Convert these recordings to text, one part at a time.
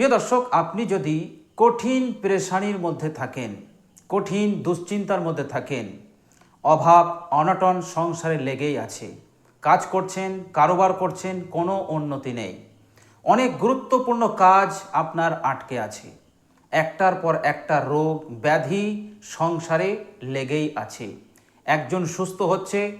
প্রিয় দর্শক, আপনি যদি কঠিন পেরেশানির মধ্যে থাকেন, কঠিন দুশ্চিন্তার মধ্যে থাকেন, অভাব, অনটন সংসারে লেগেই আছে, কাজ করছেন, কারোবার করছেন, কোনো উন্নতি নেই। অনেক গুরুত্বপূর্ণ কাজ আপনার আটকে আছে। একটার পর একটা রোগ, ব্যাধি সংসারে লেগেই আছে। একজন সুস্থ হচ্ছে,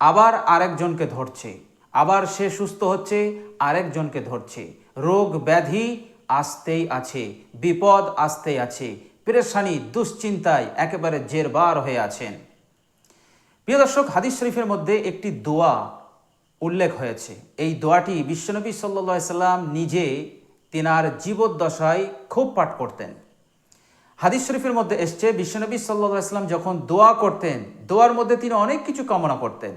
আবার আরেকজনকে ধরছে। আবার সে সুস্থ হচ্ছে, আরেকজনকে ধরছে। রোগ, ব্যাধি আসতেই আছে, বিপদ আসতেই আছে, পেরেশানি, দুশ্চিন্তায় একেবারে জেরবার হয়ে আছেন। প্রিয় দর্শক, হাদিস শরীফের মধ্যে একটি দোয়া উল্লেখ হয়েছে। এই দোয়াটি বিশ্বনবী সাল্লা সাল্লাম নিজে তিনার জীবদ্দশায় খুব পাঠ করতেন। হাদিস শরীফের মধ্যে এসছে বিশ্বনবী সাল্লা সাল্লাম যখন দোয়া করতেন, দোয়ার মধ্যে তিনি অনেক কিছু কামনা করতেন।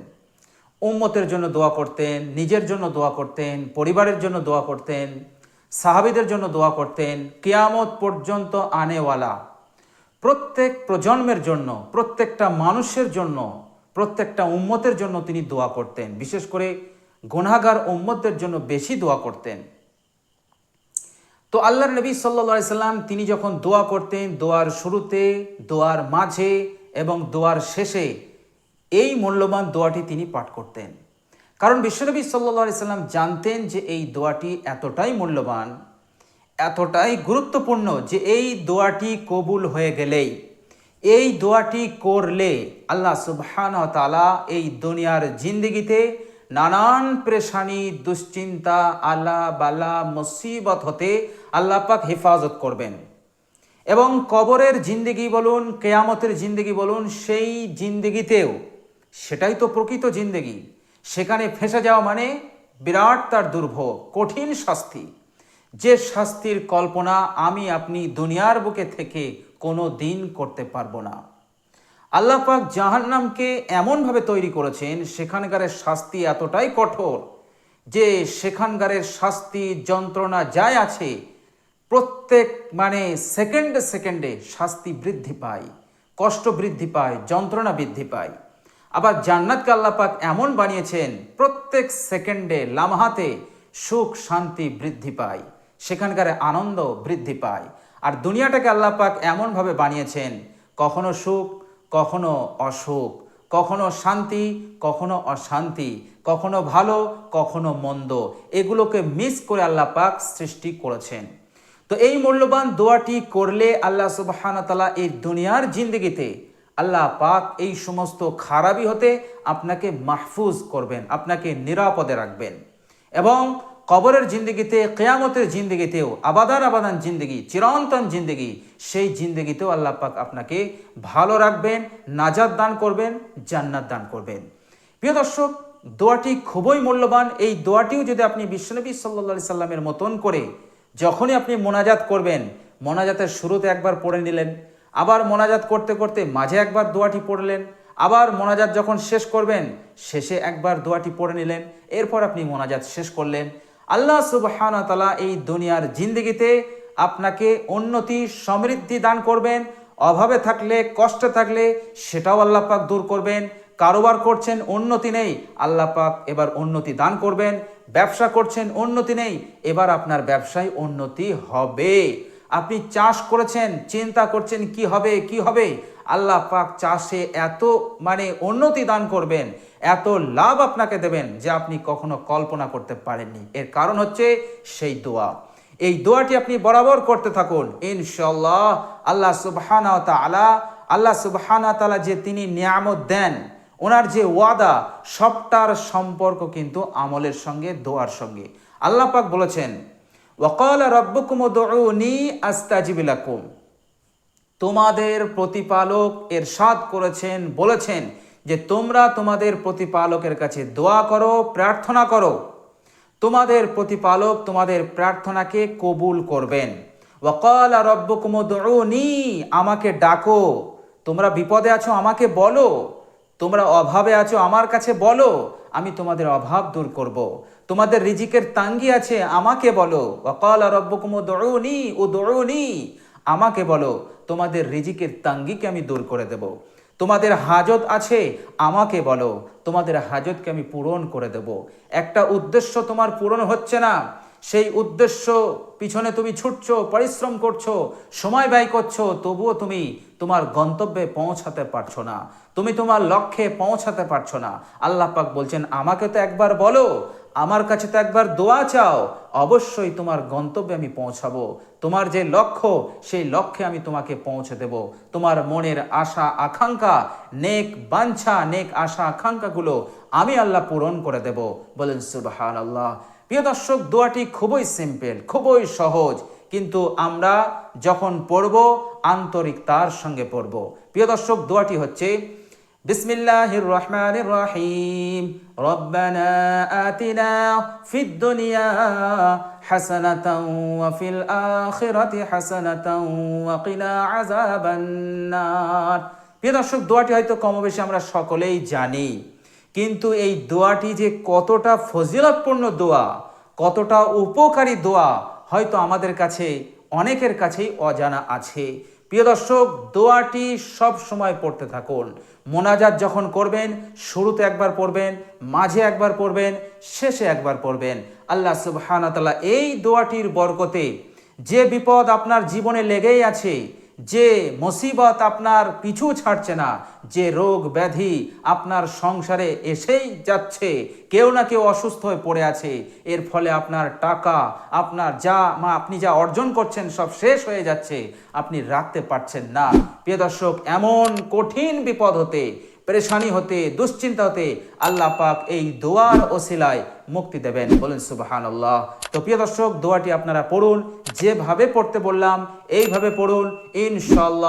উম্মতের জন্য দোয়া করতেন, নিজের জন্য দোয়া করতেন, পরিবারের জন্য দোয়া করতেন সাহাবিদের জন্য দোয়া করতেন, কেয়ামত পর্যন্ত আনেওয়ালা। প্রত্যেক প্রজন্মের জন্য, প্রত্যেকটা মানুষের জন্য, প্রত্যেকটা উম্মতের জন্য তিনি দোয়া করতেন। বিশেষ করে গুনাগার উম্মতদের জন্য বেশি দোয়া করতেন। তো আল্লাহর নবী সাল্লা সাল্লাম তিনি যখন দোয়া করতেন, দোয়ার শুরুতে, দোয়ার মাঝে এবং দোয়ার শেষে, এই মূল্যবান দোয়াটি তিনি পাঠ করতেন। কারণ বিশ্বনবী সাল্লা সাল্লাম জানতেন যে এই দোয়াটি এতটাই মূল্যবান, এতটাই গুরুত্বপূর্ণ যে এই দোয়াটি কবুল হয়ে গেলেই, এই দোয়াটি করলে আল্লাহ সুবহান তালা এই দুনিয়ার জিন্দিগিতে নানান প্রেশানি, দুশ্চিন্তা আল্লাহ বালা মুসিবত হতে আল্লাহ পাক হেফাজত করবেন। এবং কবরের জিন্দিগি বলুন, কেয়ামতের জিন্দিগি বলুন, সেই জিন্দিগিতেও, সেটাই তো প্রকৃত জিন্দিগি। সেখানে ফেঁসে যাওয়া মানে বিরাট তার দুর্ভোগ, কঠিন শাস্তি। যে শাস্তির কল্পনা আমি আপনি দুনিয়ার বুকে থেকে কোনো দিন করতে পারব না। আল্লাহ পাক জাহান্নামকে এমনভাবে তৈরি করেছেন সেখানকারের শাস্তি এতটাই কঠোর যে সেখানকারের শাস্তি যন্ত্রণা যাই আছে, প্রত্যেক মানে সেকেন্ডে সেকেন্ডে শাস্তি বৃদ্ধি পায়, কষ্ট বৃদ্ধি পায়, যন্ত্রণা বৃদ্ধি পায়। আবার জান্নাতকে আল্লাহ পাক এমন বানিয়েছেন, প্রত্যেক সেকেন্ডে লামহাতে সুখ, শান্তি বৃদ্ধি পায়, সেখানকার আনন্দ বৃদ্ধি পায়। আর দুনিয়াটাকে আল্লাহ পাক এমনভাবে বানিয়েছেন, কখনো সুখ, কখনো অসুখ, কখনো শান্তি, কখনো অশান্তি, কখনো ভালো, কখনো মন্দ, এগুলোকে মিস করে আল্লাহ পাক সৃষ্টি করেছেন। তো এই মূল্যবান দোয়াটি করলে আল্লাহ সুবাহানতালা এই দুনিয়ার জিন্দগিতে আল্লাহ পাক এই সমস্ত খারাপি হতে আপনাকে মাহফুজ করবেন, আপনাকে নিরাপদে রাখবেন। এবং কবরের জিন্দগিতে, কেয়ামতের জিন্দগিতেও, আবাদান আবাদান জিন্দগি, চিরন্তন জিন্দগি, সেই জিন্দগিতেও আল্লাহ পাক আপনাকে ভালো রাখবেন নাজাদ দান করবেন, জান্নাত দান করবেন। প্রিয় দর্শক, দোয়াটি খুবই মূল্যবান। এই দোয়াটিও যদি আপনি বিশ্বনবী সাল্লা সাল্লামের মতন করে যখনই আপনি মোনাজাত করবেন, মোনাজাতের শুরুতে একবার পড়ে নিলেন আবার মোনাজাত করতে করতে মাঝে একবার দোয়াটি পড়লেন আবার মোনাজাত যখন শেষ করবেন, শেষে একবার দোয়াটি পড়ে নিলেন। এরপর আপনি মোনাজাত শেষ করলেন। আল্লাহ সুবহান তালা এই দুনিয়ার জিন্দগিতে আপনাকে উন্নতি, সমৃদ্ধি দান করবেন। অভাবে থাকলে, কষ্টে থাকলে সেটাও আল্লাহ পাক দূর করবেন। কারোবার করছেন, উন্নতি নেই। আল্লাহ পাক এবার উন্নতি দান করবেন। ব্যবসা করছেন, উন্নতি নেই। এবার আপনার ব্যবসায় উন্নতি হবে। আপনি চাষ করেছেন, চিন্তা করছেন কি হবে কি হবে? আল্লাহ পাক চাষে এত মানে উন্নতি দান করবেন, এত লাভ আপনাকে দেবেন যে আপনি কখনো কল্পনা করতে পারেননি। এর কারণ হচ্ছে সেই দোয়া। এই দোয়াটি আপনি বরাবর করতে থাকুন। ইনশাল্লাহ আল্লাহ সুবহানা আল্লাহ সুবহানা যে তিনি নিয়ামত দেন, ওনার যে ওয়াদা, সবটার সম্পর্ক কিন্তু আমলের সঙ্গে, দোয়ার সঙ্গে। আল্লাহ পাক বলেছেন ওয়াকাল রব্বকুম দৌনি আস্তাজিবিলাকুম তোমাদের প্রতিপালক এর সাদ করেছেন, বলেছেন যে তোমরা তোমাদের প্রতিপালকের কাছে দোয়া করো, প্রার্থনা করো। তোমাদের প্রতিপালক তোমাদের প্রার্থনাকে কবুল করবেন। ওয়াকাল রব্বকুম দৌনি আমাকে ডাকো। তোমরা বিপদে আছো, আমাকে বলো। তোমরা অভাবে আছো, আমার কাছে বলো, আমি তোমাদের অভাব দূর করব। তোমাদের রিজিকের তাঙ্গি আছে, আমাকে বলো। অকাল রব্বকুম দৌড়নি ও দৌড়নি আমাকে বলো, তোমাদের রিজিকের তাঙ্গিকে আমি দূর করে দেব। তোমাদের হাজত আছে, আমাকে বলো, তোমাদের হাজতকে আমি পূরণ করে দেব। একটা উদ্দেশ্য তোমার পূরণ হচ্ছে না। সেই উদ্দেশ্য, পিছনে তুমি ছুটছো, পরিশ্রম করছ, সময় ব্যয় করছ, তবুও তুমি তোমার গন্তব্যে পৌঁছাতে পারছ না। তুমি তোমার লক্ষ্যে পৌঁছাতে পারছ না। আল্লাহ পাক বলছেন, আমাকে তো একবার বলো, আমার কাছে তো একবার দোয়া চাও, অবশ্যই তোমার গন্তব্যে আমি পৌঁছাবো। তোমার যে লক্ষ্য, সেই লক্ষ্যে আমি তোমাকে পৌঁছে দেব। তোমার মনের আশা, আকাঙ্ক্ষা, নেক বাঞ্ছা, নেক আশা, আকাঙ্ক্ষাগুলো আমি আল্লাহ পূরণ করে দেব। বলেন সুবাহান আল্লাহ প্রিয় দর্শক, দোয়াটি খুবই সিম্পল, খুবই সহজ। কিন্তু আমরা যখন পড়ব আন্তরিকতার সঙ্গে পড়ব। প্রিয় দর্শক, দোয়াটি হচ্ছে রহমানির রহিম, রব্বানা আতিনা ফিদ দুনিয়া হাসানাতাও ওয়া ফিল আখিরাতি হাসানাতাও ওয়া কিনা আযাবান নার প্রিয় দর্শক, দোয়াটি হয়তো কমবেশি আমরা সকলেই জানি। কিন্তু এই দোয়াটি যে কতটা ফজিলতপূর্ণ দোয়া, কতটা উপকারী দোয়া, হয়তো আমাদের কাছে, অনেকের কাছেই অজানা আছে। প্রিয় দর্শক, দোয়াটি সব সময় পড়তে থাকুন। মোনাজাত যখন করবেন, শুরুতে একবার পড়বেন, মাঝে একবার পড়বেন, শেষে একবার পড়বেন। আল্লাহ সুবহানাতাল্লাহ এই দোয়াটির বরকতে যে বিপদ আপনার জীবনে লেগেই আছে যে মুসিবত আপনার পিছু ছাড়ছে না, যে রোগ ব্যাধি আপনার সংসারে এসেই যাচ্ছে, কেউ না কেউ অসুস্থ হয়ে পড়ে আছে, এর ফলে আপনার টাকা, আপনার যা মা, আপনি যা অর্জন করছেন সব শেষ হয়ে যাচ্ছে, আপনি রাখতে পারছেন না। প্রিয় দর্শক, এমন কঠিন বিপদ হতে, পেরেশানি হতে, দুশ্চিন্তা হতে আল্লাহ পাক এই দোয়ার ওসিলায় মুক্তি দেবেন। বলেন সুবাহান আল্লাহ তো প্রিয় দর্শক, দোয়াটি আপনারা পড়ুন। যেভাবে পড়তে বললাম, এইভাবে পড়ুন ইনশাল্লাহ